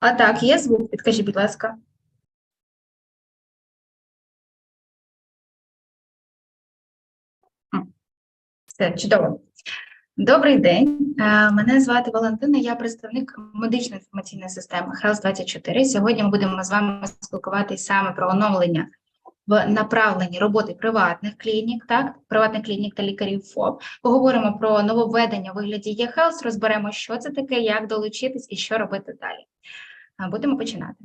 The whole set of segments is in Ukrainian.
А так, є звук, підкажіть, будь ласка. Все, чудово. Добрий день. Е, Мене звати Валентина, я представник медичної інформаційної системи Health 24 Сьогодні ми будемо з вами спілкуватися саме про оновлення в направленні роботи приватних клінік, так, приватних клінік та лікарів ФОП. Поговоримо про нововведення у вигляді e-health, розберемо, що це таке, як долучитись і що робити далі. Будемо починати.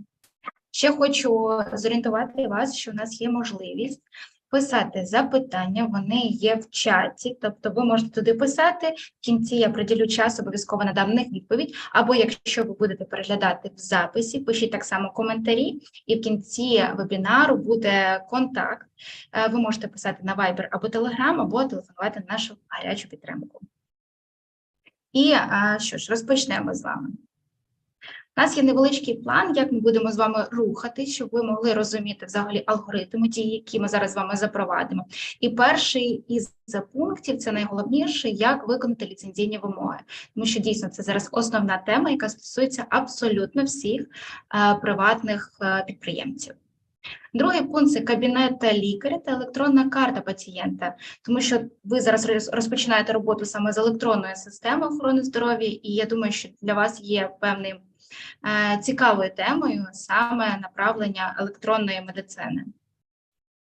Ще хочу зорієнтувати вас, що у нас є можливість писати запитання, вони є в чаті, тобто ви можете туди писати. В кінці я приділю час, обов'язково надам на них відповідь. Або якщо ви будете переглядати в записі, пишіть так само коментарі, і в кінці вебінару буде контакт. Е, Ви можете писати на Viber або Telegram, або телефонувати на нашу гарячу підтримку. І що ж, розпочнемо з вами. У нас є невеличкий план, як ми будемо з вами рухати, щоб ви могли розуміти взагалі алгоритми, ті, які ми зараз з вами запровадимо. І перший із пунктів це найголовніше, як виконати ліцензійні вимоги, тому що дійсно це зараз основна тема, яка стосується абсолютно всіх е, приватних е, підприємців. Другий пункт це кабінет лікаря та електронна карта пацієнта, тому що ви зараз розпочинаєте роботу саме з електронної системи охорони здоров'я, і я думаю, що для вас є певним е, цікавою темою саме направлення електронної медицини.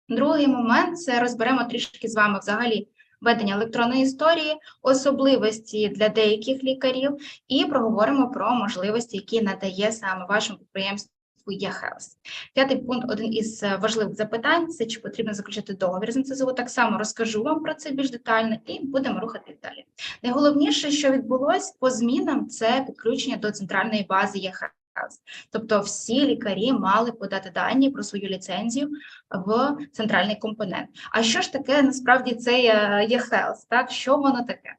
Другий момент це розберемо трішки з вами взагалі ведення електронної історії, особливості для деяких лікарів, і проговоримо про можливості, які надає саме вашому підприємству eHealth. П'ятий пункт, один із е, важливих запитань, це чи потрібно заключити договір з НСЗУ. Так само розкажу вам про це більш детально і будемо рухати далі. Найголовніше, що відбулось по змінам, це підключення до центральної бази eHealth. Тобто всі лікарі мали подати дані про свою ліцензію в центральний компонент. А що ж таке насправді це є eHealth, так? Що воно таке?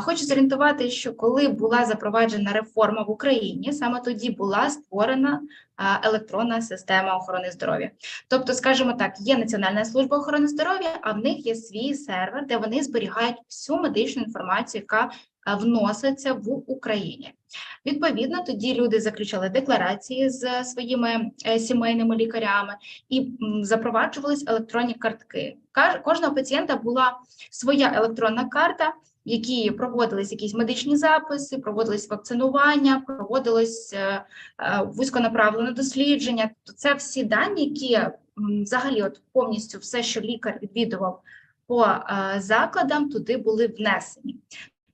Хочу зорієнтувати, що коли була запроваджена реформа в Україні, саме тоді була створена електронна система охорони здоров'я. Тобто, скажімо так, є Національна служба охорони здоров'я, а в них є свій сервер, де вони зберігають всю медичну інформацію, яка вноситься в Україні. Відповідно, тоді люди заключали декларації з своїми е, сімейними лікарями і запроваджувались електронні картки. Кожного пацієнта була своя електронна карта, в якій проводились якісь медичні записи, проводились вакцинування, проводилось е, е, вузьконаправлене дослідження. Тобто це всі дані, які взагалі от повністю все, що лікар відвідував по е, закладам, туди були внесені.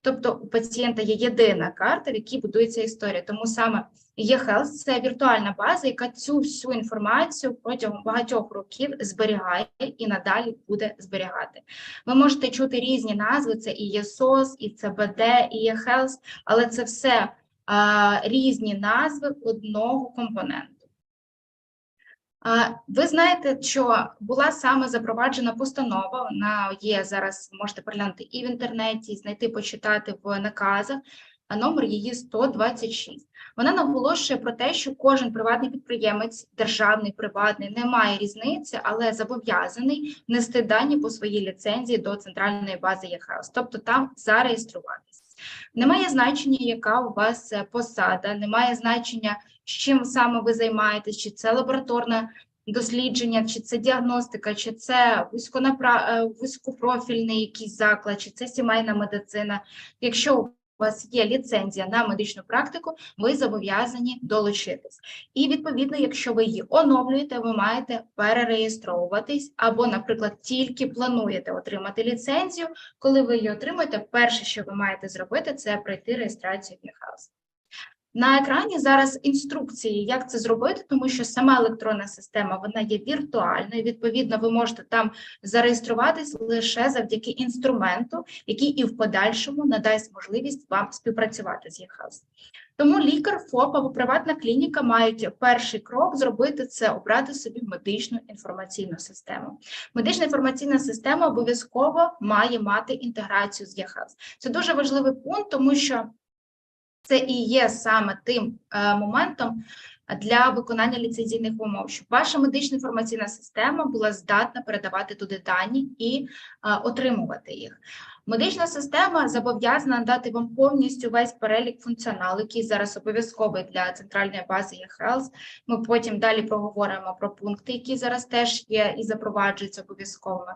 Тобто у пацієнта є єдина карта, в якій будується історія. Тому саме eHealth – це віртуальна база, яка цю всю інформацію протягом багатьох років зберігає і надалі буде зберігати. Ви можете чути різні назви: це і ЄСОС, і ЦБД, і eHealth, але це все а, різні назви одного компоненту. Ви знаєте, що була саме запроваджена постанова, вона є зараз, можете переглянути і в інтернеті, і знайти, почитати в наказах, а номер її 126. Вона наголошує про те, що кожен приватний підприємець, державний, приватний, не має різниці, але зобов'язаний внести дані по своїй ліцензії до центральної бази ЄХАУС, тобто там зареєструватися. Немає значення, яка у вас е, посада, немає значення, чим саме ви займаєтесь, чи це лабораторне дослідження, чи це діагностика, чи це вузьконапра... е, вузькопрофільний якийсь заклад, чи це сімейна медицина. Якщо у вас є ліцензія на медичну практику, ви зобов'язані долучитись. І відповідно, якщо ви її оновлюєте, ви маєте перереєстровуватись або, наприклад, тільки плануєте отримати ліцензію. Коли ви її отримаєте, перше, що ви маєте зробити, це пройти реєстрацію в ЄХАУС. На екрані зараз інструкції, як це зробити, тому що сама електронна система вона є віртуальною. Відповідно, ви можете там зареєструватись лише завдяки інструменту, який і в подальшому надасть можливість вам співпрацювати з ЄХАЗ. Тому лікар, ФОП або приватна клініка мають перший крок зробити це, обрати собі медичну інформаційну систему. Медична інформаційна система обов'язково має мати інтеграцію з ЄХАЗ. Це дуже важливий пункт, тому що це і є саме тим е, моментом для виконання ліцензійних умов, щоб ваша медична інформаційна система була здатна передавати туди дані і е, отримувати їх. Медична система зобов'язана надати вам повністю весь перелік функціоналу, який зараз обов'язковий для центральної бази eHealth. Ми потім далі проговоримо про пункти, які зараз теж є і запроваджуються обов'язковими.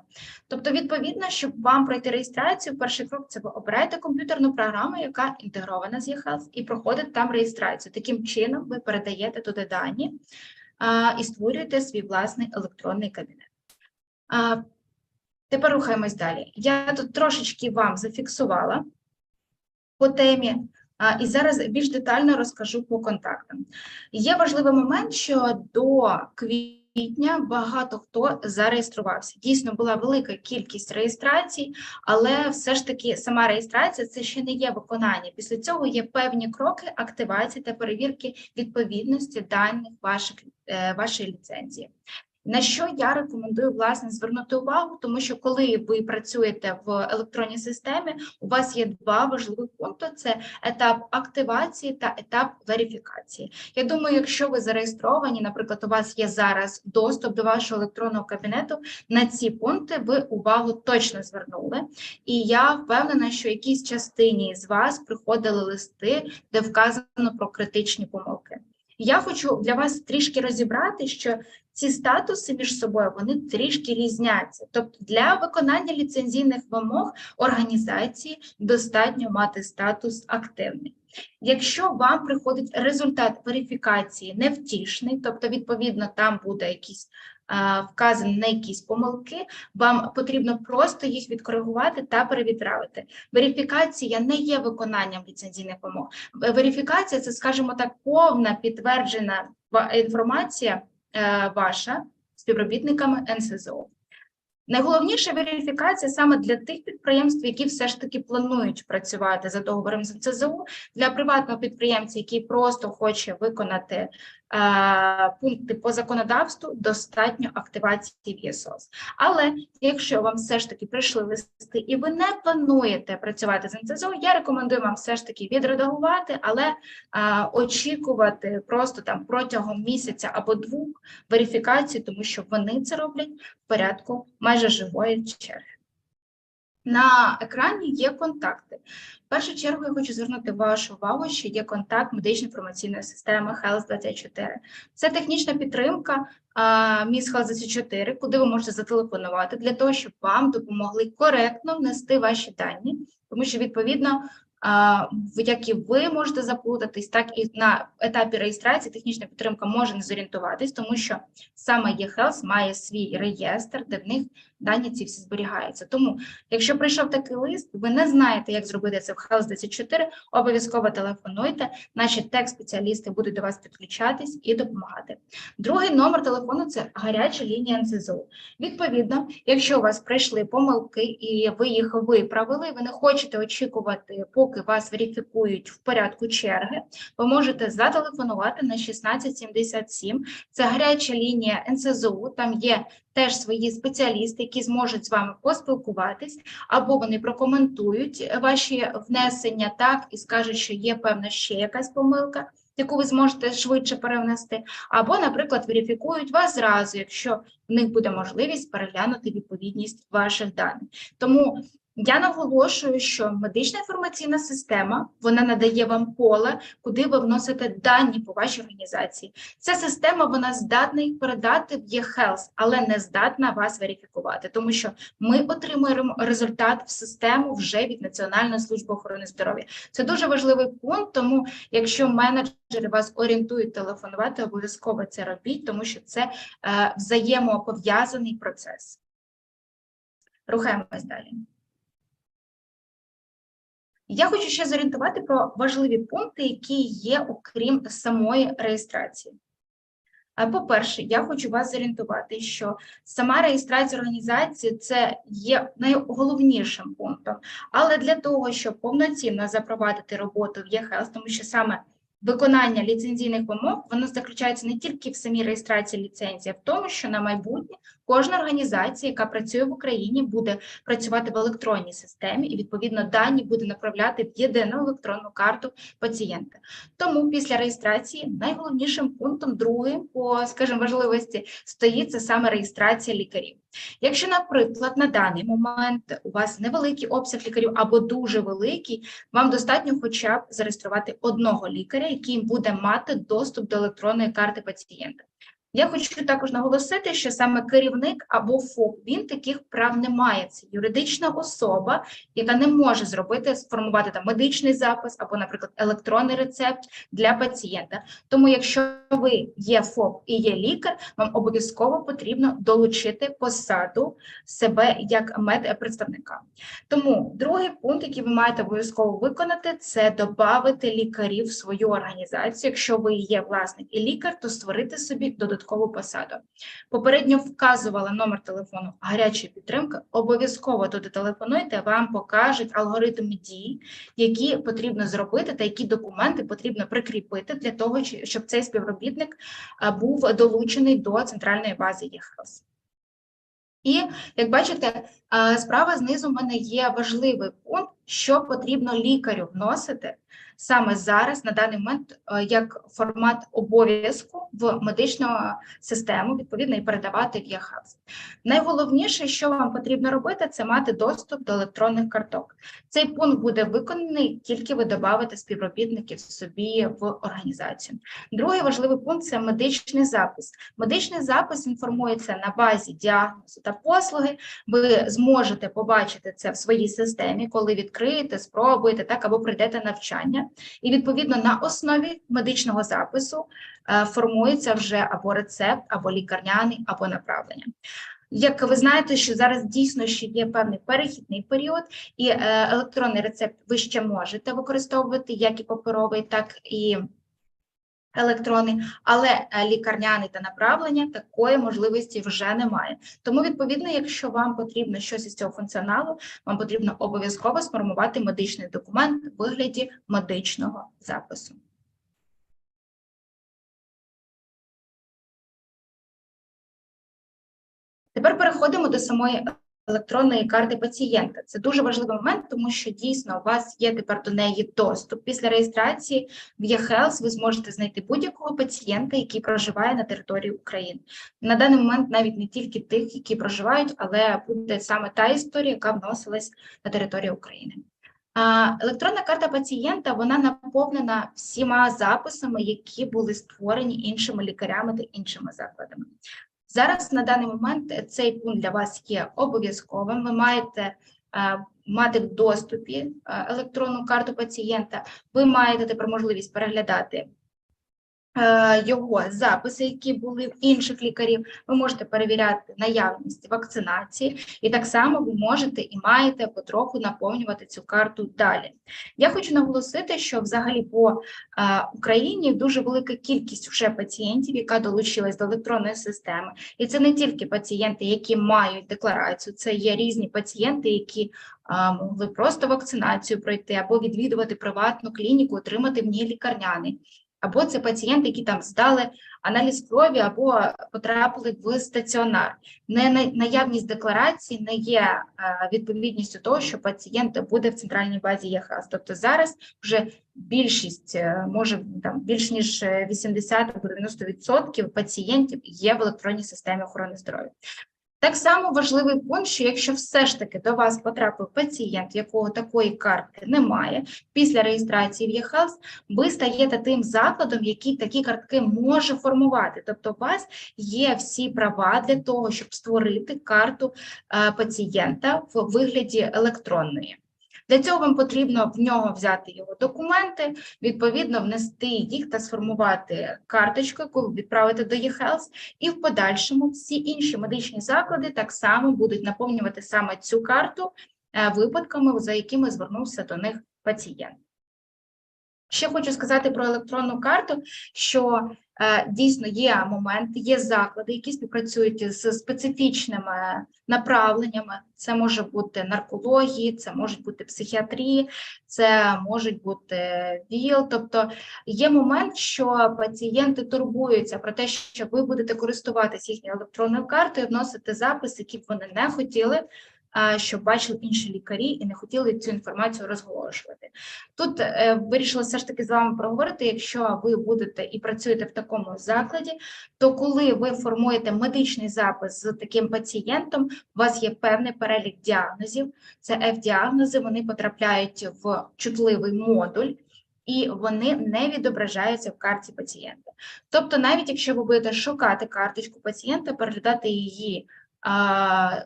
Тобто, відповідно, щоб вам пройти реєстрацію, перший крок це ви обираєте комп'ютерну програму, яка інтегрована з eHealth, і проходить там реєстрацію. Таким чином, ви передаєте туди дані і створюєте свій власний електронний кабінет. Тепер рухаємось далі. Я тут трошечки вам зафіксувала по темі, і зараз більш детально розкажу по контактам. Є важливий момент, що до квітня багато хто зареєструвався. Дійсно, була велика кількість реєстрацій, але все ж таки сама реєстрація це ще не є виконання. Після цього є певні кроки активації та перевірки відповідності даних ваших, е, вашої ліцензії. На що я рекомендую власне звернути увагу, тому що коли ви працюєте в електронній системі, у вас є два важливі пункти: це етап активації та етап верифікації. Я думаю, якщо ви зареєстровані, наприклад, у вас є зараз доступ до вашого електронного кабінету, на ці пункти ви увагу точно звернули. І я впевнена, що якійсь частині з вас приходили листи, де вказано про критичні помилки. Я хочу для вас трішки розібрати, що ці статуси між собою вони трішки різняться. Тобто для виконання ліцензійних вимог організації достатньо мати статус активний. Якщо вам приходить результат верифікації невтішний, тобто, відповідно, там буде якийсь вказані на якісь помилки, вам потрібно просто їх відкоригувати та перевідправити. Верифікація не є виконанням ліцензійних вимог. Верифікація це, скажімо так, повна підтверджена інформація е, ваша співробітниками НСЗО. Найголовніша верифікація саме для тих підприємств, які все ж таки планують працювати за договором з НСЗУ, для приватного підприємця, який просто хоче виконати пункти по законодавству достатньо активації в ЄСОС. Але якщо вам все ж таки прийшли листи і ви не плануєте працювати з НЦЗО, я рекомендую вам все ж таки відредагувати, але а, очікувати просто там протягом місяця або двох верифікації, тому що вони це роблять в порядку майже живої черги. На екрані є контакти. В першу чергу я хочу звернути вашу увагу, що є контакт медичної інформаційної системи Health 24 Це технічна підтримка міс Health 24 куди ви можете зателефонувати для того, щоб вам допомогли коректно внести ваші дані, тому що відповідно як і ви можете заплутатись, так і на етапі реєстрації технічна підтримка може не зорієнтуватись, тому що саме eHealth має свій реєстр, де в них дані ці всі зберігаються. Тому, якщо прийшов такий лист, ви не знаєте, як зробити це в Health 24, обов'язково телефонуйте, наші текст-спеціалісти будуть до вас підключатись і допомагати. Другий номер телефону це гаряча лінія НСЗУ. Відповідно, якщо у вас прийшли помилки і ви їх виправили, ви не хочете очікувати, поки вас верифікують в порядку черги, ви можете зателефонувати на 1677. Це гаряча лінія НСЗУ, там є теж свої спеціалісти, які зможуть з вами поспілкуватись, або вони прокоментують ваші внесення так і скажуть, що є певна ще якась помилка. Яку ви зможете швидше перевнести, або, наприклад, верифікують вас зразу, якщо в них буде можливість переглянути відповідність ваших даних. Тому я наголошую, що медична інформаційна система вона надає вам поле, куди ви вносите дані по вашій організації. Ця система вона здатна їх передати в eHealth, але не здатна вас верифікувати, тому що ми отримуємо результат в систему вже від Національної служби охорони здоров'я. Це дуже важливий пункт. Тому, якщо менеджери вас орієнтують телефонувати, обов'язково це робіть, тому що це е, взаємопов'язаний процес. Рухаємось далі. Я хочу ще зорієнтувати про важливі пункти, які є окрім самої реєстрації. По-перше, я хочу вас зорієнтувати, що сама реєстрація організації це є найголовнішим пунктом, але для того, щоб повноцінно запровадити роботу в ЄХЕЛС, тому що саме виконання ліцензійних вимог воно заключається не тільки в самій реєстрації ліцензії, а в тому, що на майбутнє Кожна організація, яка працює в Україні, буде працювати в електронній системі, і відповідно дані буде направляти в єдину електронну карту пацієнта. Тому після реєстрації найголовнішим пунктом другим по, скажімо, важливості стоїть це саме реєстрація лікарів. Якщо, наприклад, на даний момент у вас невеликий обсяг лікарів або дуже великий, вам достатньо хоча б зареєструвати одного лікаря, який буде мати доступ до електронної карти пацієнта. Я хочу також наголосити, що саме керівник або ФОП він таких прав не має. Це юридична особа, яка не може зробити сформувати там медичний запис або, наприклад, електронний рецепт для пацієнта. Тому, якщо ви є ФОП і є лікар, вам обов'язково потрібно долучити посаду себе як медпредставника. Тому другий пункт, який ви маєте обов'язково виконати, це додати лікарів в свою організацію. Якщо ви є власник і лікар, то створити собі додаткову посаду. Попередньо вказувала номер телефону гарячої підтримки. Обов'язково туди телефонуйте, вам покажуть алгоритм дій, які потрібно зробити, та які документи потрібно прикріпити для того, щоб цей співробітник був долучений до центральної бази ЄХЕЛС. І як бачите, справа знизу в мене є важливий пункт, що потрібно лікарю вносити саме зараз, на даний момент, як формат обов'язку в медичну систему, відповідно, і передавати в ЄХАЗ. Найголовніше, що вам потрібно робити, це мати доступ до електронних карток. Цей пункт буде виконаний, тільки ви додавите співробітників собі в організацію. Другий важливий пункт це медичний запис. Медичний запис інформується на базі діагнозу та послуги. Ви зможете побачити це в своїй системі, коли відкриєте, спробуєте так або прийдете навчання. І відповідно на основі медичного запису е, формується вже або рецепт, або лікарняний, або направлення. Як ви знаєте, що зараз дійсно ще є певний перехідний період, і е, електронний рецепт ви ще можете використовувати як і паперовий, так і електронний, але е, лікарняний та направлення такої можливості вже немає. Тому, відповідно, якщо вам потрібно щось із цього функціоналу, вам потрібно обов'язково сформувати медичний документ у вигляді медичного запису. Тепер переходимо до самої електронної карти пацієнта. Це дуже важливий момент, тому що дійсно у вас є тепер до неї доступ. Після реєстрації в eHealth ви зможете знайти будь-якого пацієнта, який проживає на території України. На даний момент навіть не тільки тих, які проживають, але буде саме та історія, яка вносилась на територію України. Електронна карта пацієнта вона наповнена всіма записами, які були створені іншими лікарями та іншими закладами. Зараз на даний момент цей пункт для вас є обов'язковим. Ви маєте е, мати в доступі е, електронну карту пацієнта. Ви маєте тепер можливість переглядати його записи, які були в інших лікарів, ви можете перевіряти наявність вакцинації, і так само ви можете і маєте потроху наповнювати цю карту далі. Я хочу наголосити, що взагалі по е, Україні дуже велика кількість вже пацієнтів, яка долучилась до електронної системи, і це не тільки пацієнти, які мають декларацію, це є різні пацієнти, які е, могли просто вакцинацію пройти або відвідувати приватну клініку, отримати в ній лікарняний або це пацієнти, які там здали аналіз крові або потрапили в стаціонар. Не наявність декларації не є е, відповідністю того, що пацієнт буде в центральній базі ЄХАС. Тобто зараз вже більшість, е, може там більш ніж 80 або 90% пацієнтів є в електронній системі охорони здоров'я. Так само важливий пункт, що якщо все ж таки до вас потрапив пацієнт, якого такої картки немає, після реєстрації в ЄХАЛС, ви стаєте тим закладом, який такі картки може формувати. Тобто, у вас є всі права для того, щоб створити карту е, пацієнта в вигляді електронної. Для цього вам потрібно в нього взяти його документи, відповідно внести їх та сформувати карточку, яку відправити до eHealth, і в подальшому всі інші медичні заклади так само будуть наповнювати саме цю карту е, випадками, за якими звернувся до них пацієнт. Ще хочу сказати про електронну карту, що е, дійсно є моменти, є заклади, які співпрацюють з специфічними направленнями. Це може бути наркології, це можуть бути психіатрії, це можуть бути ВІЛ. Тобто є момент, що пацієнти турбуються про те, що ви будете користуватися їхньою електронною картою, вносити запис, які б вони не хотіли щоб бачили інші лікарі і не хотіли цю інформацію розголошувати. Тут е, вирішила все ж таки з вами проговорити, якщо ви будете і працюєте в такому закладі, то коли ви формуєте медичний запис з таким пацієнтом, у вас є певний перелік діагнозів, це F-діагнози, вони потрапляють в чутливий модуль. І вони не відображаються в карті пацієнта. Тобто, навіть якщо ви будете шукати карточку пацієнта, переглядати її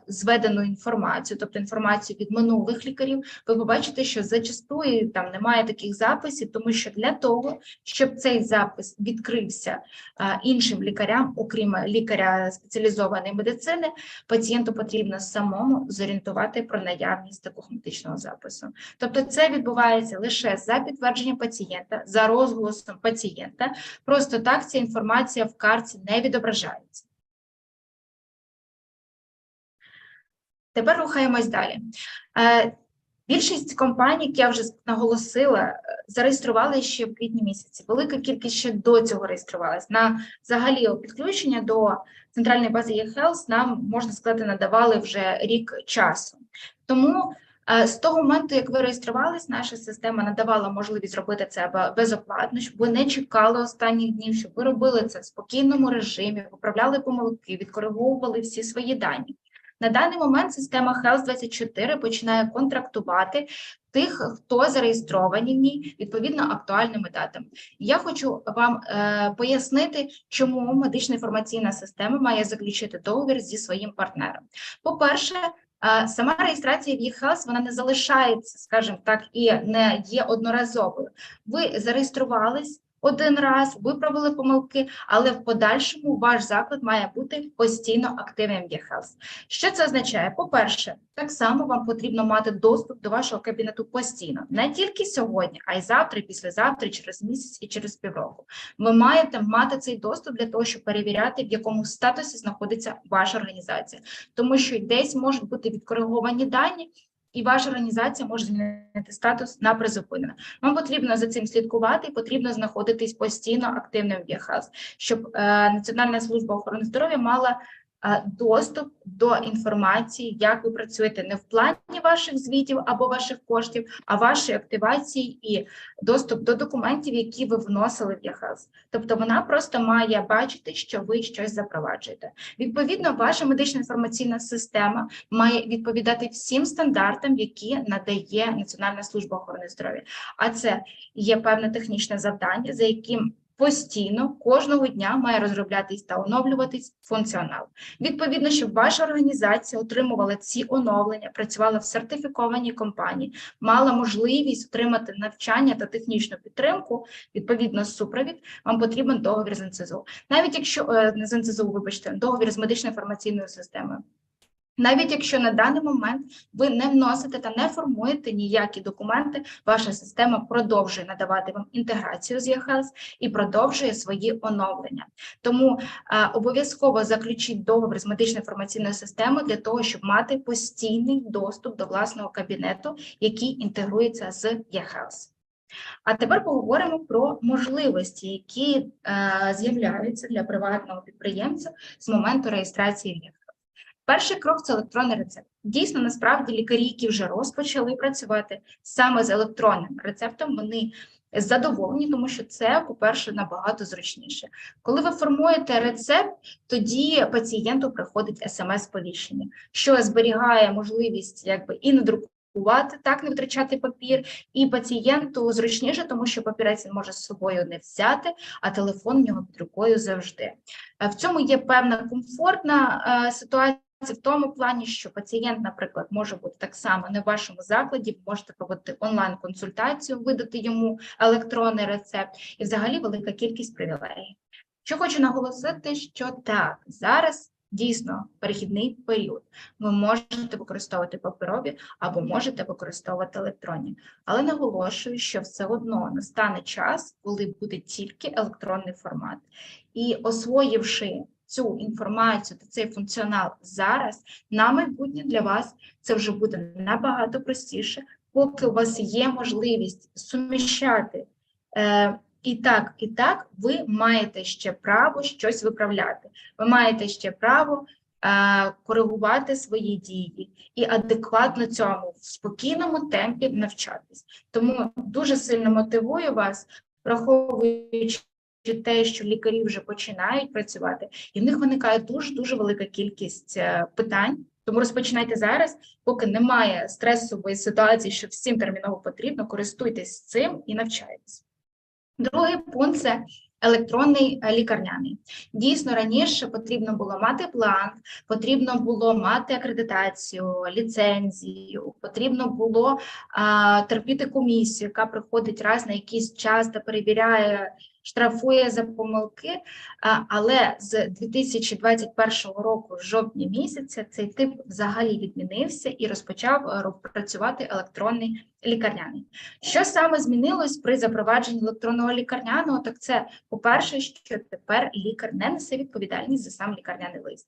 зведену інформацію, тобто інформацію від минулих лікарів, ви побачите, що зачастую там немає таких записів, тому що для того, щоб цей запис відкрився іншим лікарям, окрім лікаря спеціалізованої медицини, пацієнту потрібно самому зорієнтувати про наявність такого медичного запису. Тобто, це відбувається лише за підтвердженням пацієнта, за розголосом пацієнта. Просто так ця інформація в карті не відображається. Тепер рухаємось далі. Е, більшість компаній, як я вже наголосила, е, зареєстрували ще в квітні місяці. Велика кількість ще до цього реєструвалась. На взагалі підключення до центральної бази eHealth нам можна сказати надавали вже рік часу. Тому е, з того моменту, як ви реєструвались, наша система надавала можливість зробити це безоплатно, щоб ви не чекали останніх днів, щоб ви робили це в спокійному режимі, поправляли помилки, відкориговували всі свої дані. На даний момент система Health 24 починає контрактувати тих, хто зареєстровані відповідно актуальними датами. Я хочу вам е, пояснити, чому медична інформаційна система має заключити договір зі своїм партнером. По-перше, е, Сама реєстрація в eHealth, вона не залишається, скажімо так, і не є одноразовою. Ви зареєструвались, один раз, виправили помилки, але в подальшому ваш заклад має бути постійно активним в eHealth. Що це означає? По-перше, так само вам потрібно мати доступ до вашого кабінету постійно, не тільки сьогодні, а й завтра, і післязавтра, через місяць і через півроку. Ви маєте мати цей доступ для того, щоб перевіряти, в якому статусі знаходиться ваша організація, тому що десь можуть бути відкориговані дані і ваша організація може змінити статус на призупинене. Вам потрібно за цим слідкувати потрібно знаходитись постійно активним в ЄХАЗ, щоб е, Національна служба охорони здоров'я мала доступ до інформації, як ви працюєте не в плані ваших звітів або ваших коштів, а вашої активації і доступ до документів, які ви вносили в ЯХАЗ. Тобто вона просто має бачити, що ви щось запроваджуєте. Відповідно, ваша медична інформаційна система має відповідати всім стандартам, які надає Національна служба охорони здоров'я. А це є певне технічне завдання, за яким постійно кожного дня має розроблятись та оновлюватись функціонал. Відповідно, щоб ваша організація отримувала ці оновлення, працювала в сертифікованій компанії, мала можливість отримати навчання та технічну підтримку, відповідно супровід, вам потрібен договір з НЦЗУ. Навіть якщо не з НЦЗУ, вибачте, договір з медично інформаційною системою. Навіть якщо на даний момент ви не вносите та не формуєте ніякі документи, ваша система продовжує надавати вам інтеграцію з eHealth і продовжує свої оновлення. Тому е, обов'язково заключіть договір з медично інформаційною системою для того, щоб мати постійний доступ до власного кабінету, який інтегрується з eHealth. А тепер поговоримо про можливості, які е, з'являються для приватного підприємця з моменту реєстрації. Перший крок це електронний рецепт. Дійсно, насправді лікарі, які вже розпочали працювати саме з електронним рецептом, вони задоволені, тому що це, по-перше, набагато зручніше. Коли ви формуєте рецепт, тоді пацієнту приходить смс-повіщення, що зберігає можливість якби і надрукувати, так не витрачати папір, і пацієнту зручніше, тому що папірець він може з собою не взяти, а телефон в нього під рукою завжди. В цьому є певна комфортна е, ситуація. Це в тому плані, що пацієнт, наприклад, може бути так само не в вашому закладі, ви можете проводити онлайн-консультацію, видати йому електронний рецепт і взагалі велика кількість привілеїв. Що хочу наголосити, що так, зараз дійсно перехідний період. Ви можете використовувати паперові або можете використовувати електронні. Але наголошую, що все одно настане час, коли буде тільки електронний формат. І освоївши цю інформацію та цей функціонал зараз, на майбутнє для вас це вже буде набагато простіше, поки у вас є можливість суміщати. Е, і так, і так, ви маєте ще право щось виправляти. Ви маєте ще право е, коригувати свої дії і адекватно цьому в спокійному темпі навчатись. Тому дуже сильно мотивую вас, враховуючи те, що лікарі вже починають працювати, і в них виникає дуже дуже велика кількість е, питань. Тому розпочинайте зараз, поки немає стресової ситуації, що всім терміново потрібно, користуйтесь цим і навчайтесь. Другий пункт це електронний е, лікарняний. Дійсно, раніше потрібно було мати план, потрібно було мати акредитацію, ліцензію, потрібно було а, терпіти комісію, яка приходить раз на якийсь час та перевіряє. Штрафує за помилки, але з 2021 року, жовтня місяця, цей тип взагалі відмінився і розпочав е, працювати електронний лікарняний. Що саме змінилось при запровадженні електронного лікарняного? Так це, по-перше, що тепер лікар не несе відповідальність за сам лікарняний лист.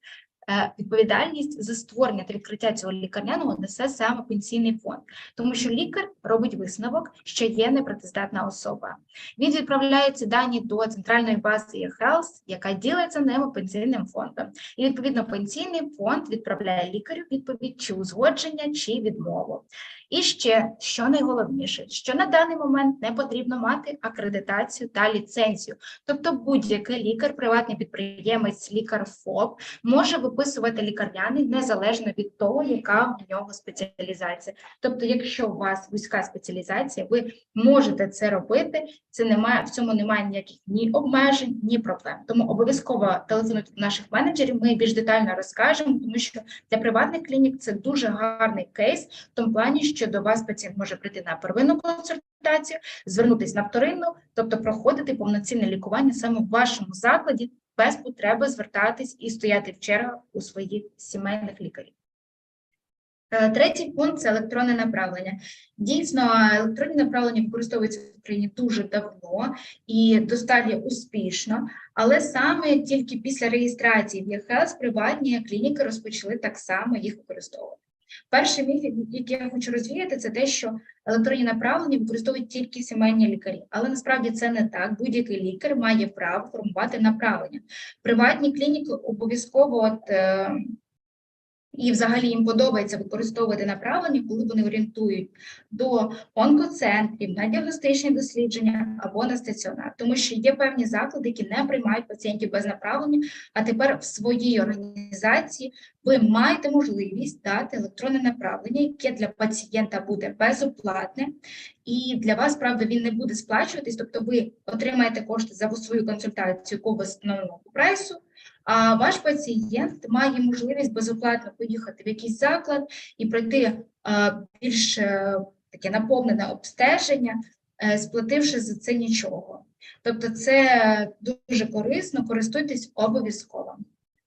Е, відповідальність за створення та відкриття цього лікарняного несе саме пенсійний фонд, тому що лікар робить висновок, що є непрацездатна особа. Він відправляє ці дані до центральної бази Health, яка ділиться ними пенсійним фондом. І відповідно пенсійний фонд відправляє лікарю відповідь чи узгодження, чи відмову. І ще що найголовніше, що на даний момент не потрібно мати акредитацію та ліцензію, тобто будь-який лікар, приватний підприємець, лікар ФОП може виписувати лікарняний незалежно від того, яка в нього спеціалізація. Тобто, якщо у вас вузька спеціалізація, ви можете це робити. Це немає в цьому немає ніяких ні обмежень, ні проблем. Тому обов'язково телефонуйте до наших менеджерів. Ми більш детально розкажемо, тому що для приватних клінік це дуже гарний кейс в тому плані, що до вас пацієнт може прийти на первинну консультацію, звернутися на вторинну, тобто проходити повноцінне лікування саме в вашому закладі без потреби звертатись і стояти в чергах у своїх сімейних лікарів. Е, третій пункт це електронне направлення. Дійсно, електронні направлення використовуються в Україні дуже давно і достатньо успішно, але саме тільки після реєстрації в ЄХЕЛС приватні клініки розпочали так само їх використовувати. Перший міф, який я хочу розвіяти, це те, що електронні направлення використовують тільки сімейні лікарі, але насправді це не так. Будь-який лікар має право формувати направлення. Приватні клініки обов'язково от. І, взагалі, їм подобається використовувати направлення, коли вони орієнтують до онкоцентрів, на діагностичні дослідження або на стаціонар, тому що є певні заклади, які не приймають пацієнтів без направлення. А тепер в своїй організації ви маєте можливість дати електронне направлення, яке для пацієнта буде безоплатне, і для вас, правда, він не буде сплачуватись, тобто ви отримаєте кошти за свою консультацію по встановленому прайсу а ваш пацієнт має можливість безоплатно поїхати в якийсь заклад і пройти більш е, таке наповнене обстеження, е, сплативши за це нічого. Тобто, це дуже корисно, користуйтесь обов'язково.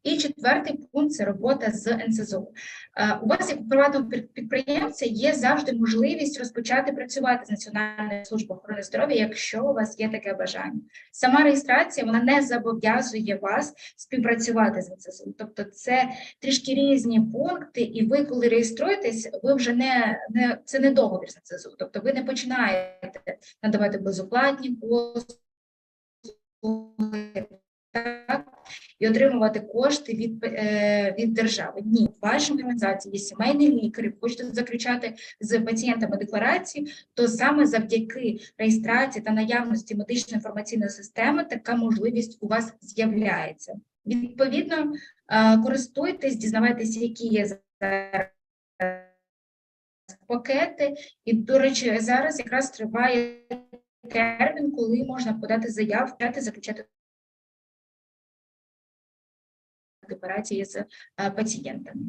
І четвертий пункт це робота з НСЗУ. Е, у вас, як у приватного підприємця, є завжди можливість розпочати працювати з Національною службою охорони здоров'я, якщо у вас є таке бажання. Сама реєстрація вона не зобов'язує вас співпрацювати з НСЗУ. Тобто, це трішки різні пункти, і ви, коли реєструєтесь, ви вже не, не це не договір з НСЗУ. Тобто, ви не починаєте надавати безоплатні послуги, так, і отримувати кошти від е, від держави. Ні, в вашій організації є сімейні лікарі, хочете заключати з пацієнтами декларації, то саме завдяки реєстрації та наявності медичної інформаційної системи така можливість у вас з'являється. Відповідно, е, користуйтесь, дізнавайтеся, які є зараз пакети, і, до речі, зараз якраз триває термін, коли можна подати заявку, заключати операції з е, пацієнтами.